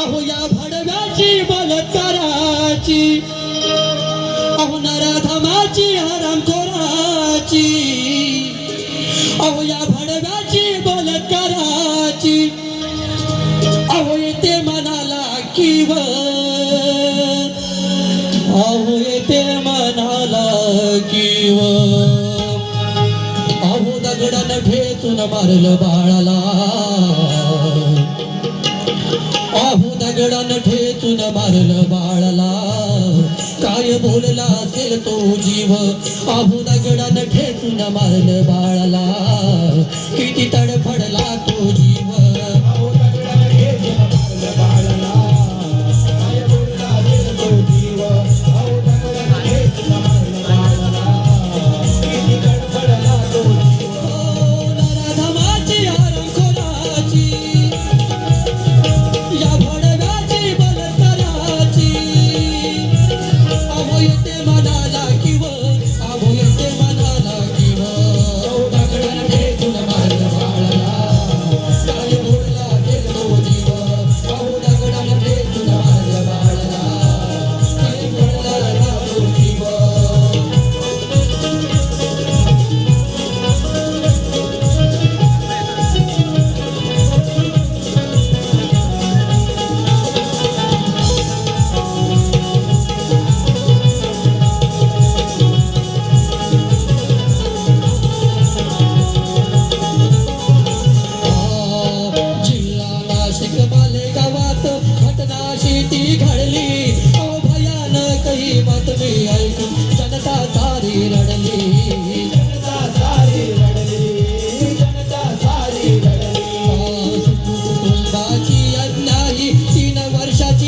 अहो या भडव्याची बलात्काराची अहो नराधमाची हरामखोराची. अहो या भडव्याची बलात्काराची अहो येते मनाला किव अहो येते मनाला किव अहो दगडानं भेटून मारलं बाळाला. बोलला असेल तो जीव. अहो दगडानं ठेचून मारलं बाळाला. किती तडफडला तो जीव.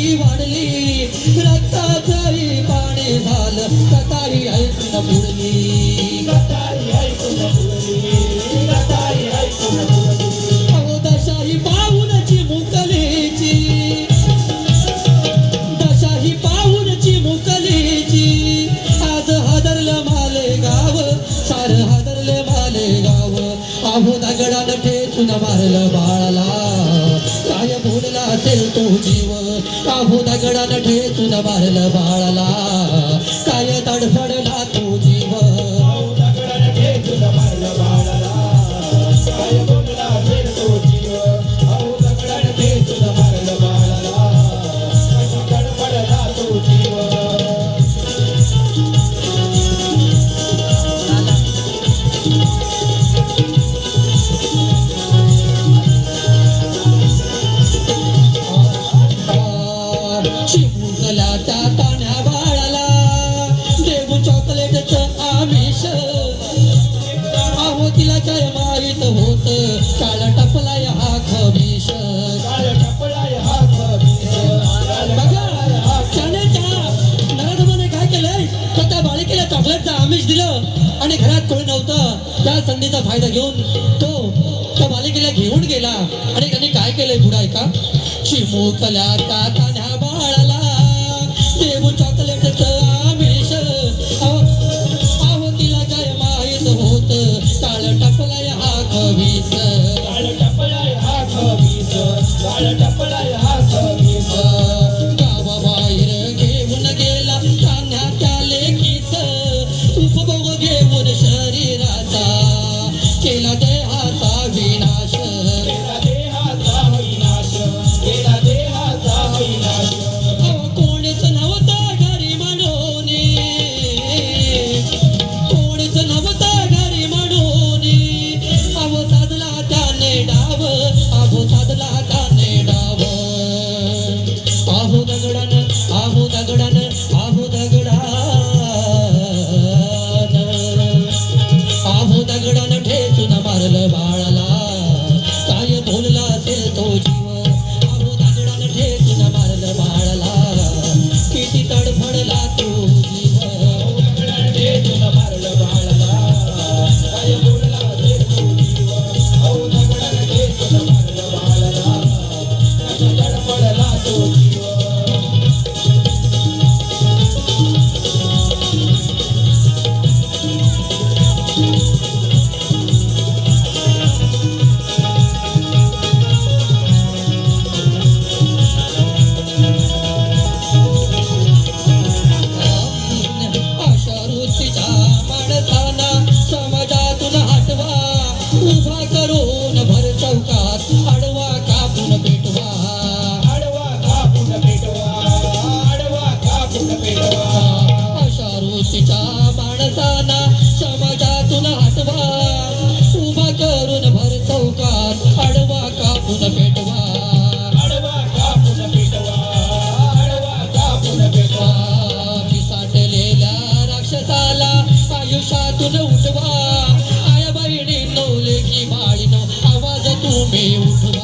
वर्षाची वाढली. रक्ताचंही पाणी झालं. कतारी ऐकून बुडली कतारी ऐकून बुडली कतारी ऐकून अहो दशाही पाऊलची मुकलेची. दशाही पाऊलची मुकलेची. आज हादरलं माले गाव सार हादरले माले गाव अहो दगडानं ठेचून मारलं बाळाला. काय बोलला असेल तो जीव? काबू दगडानं ठेचून मारलं बाळाला? काय तडफडला त्या ताण्या बाळाला. देऊ चॉकलेटचं आमिष. अहो तिला काय माहीत होत? काळ टपलाय हा बघा नराधमाने काय केलंय? तर त्या बालिकेला चॉकलेटचं आमिष दिलं आणि घरात कोणी नव्हतं. त्या संधीचा फायदा घेऊन तो त्या बालिकेला घेऊन गेला. आणि त्यांनी काय केलंय पुढे ऐका? चिमुकल्या काय असेल तो वाजल उठवा आया बाईडी नवले की बाळीनो. आवाज तुम्ही उठवा.